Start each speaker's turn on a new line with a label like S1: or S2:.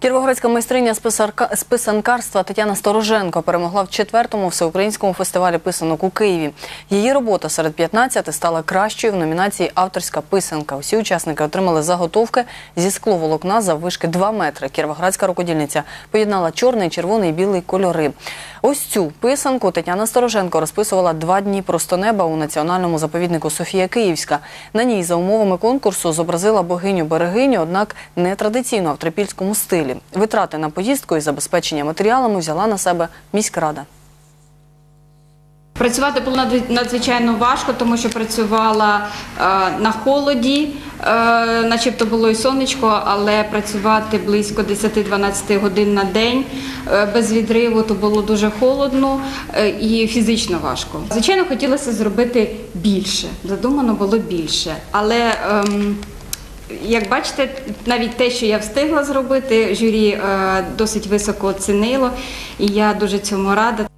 S1: Кіровоградська майстриня з писанкарства Тетяна Стороженко перемогла в четвертому всеукраїнському фестивалі писанок у Києві. Її робота серед 15 стала кращою в номінації Авторська писанка. Усі учасники отримали заготовки зі скловолокна заввишки 2 метри. Кіровоградська рукодільниця поєднала чорний, червоний і білий кольори. Ось цю писанку Тетяна Стороженко розписувала два дні просто неба у національному заповіднику Софія Київська. На ній за умовами конкурсу зобразила богиню берегиню, однак не традиційно в трипільському стилі. Витрати на поїздку і забезпечення матеріалами взяла на себе міськрада.
S2: Працювати було надзвичайно важко, тому що працювала е, на холоді, начебто було і сонечко, але працювати близько 10-12 годин на день е, без відриву, то було дуже холодно е, і фізично важко. Звичайно, хотілося зробити більше. Задумано було більше, але ем, як бачите, навіть те, що я встигла зробити, журі е, досить високо оцінило, і я дуже цьому рада.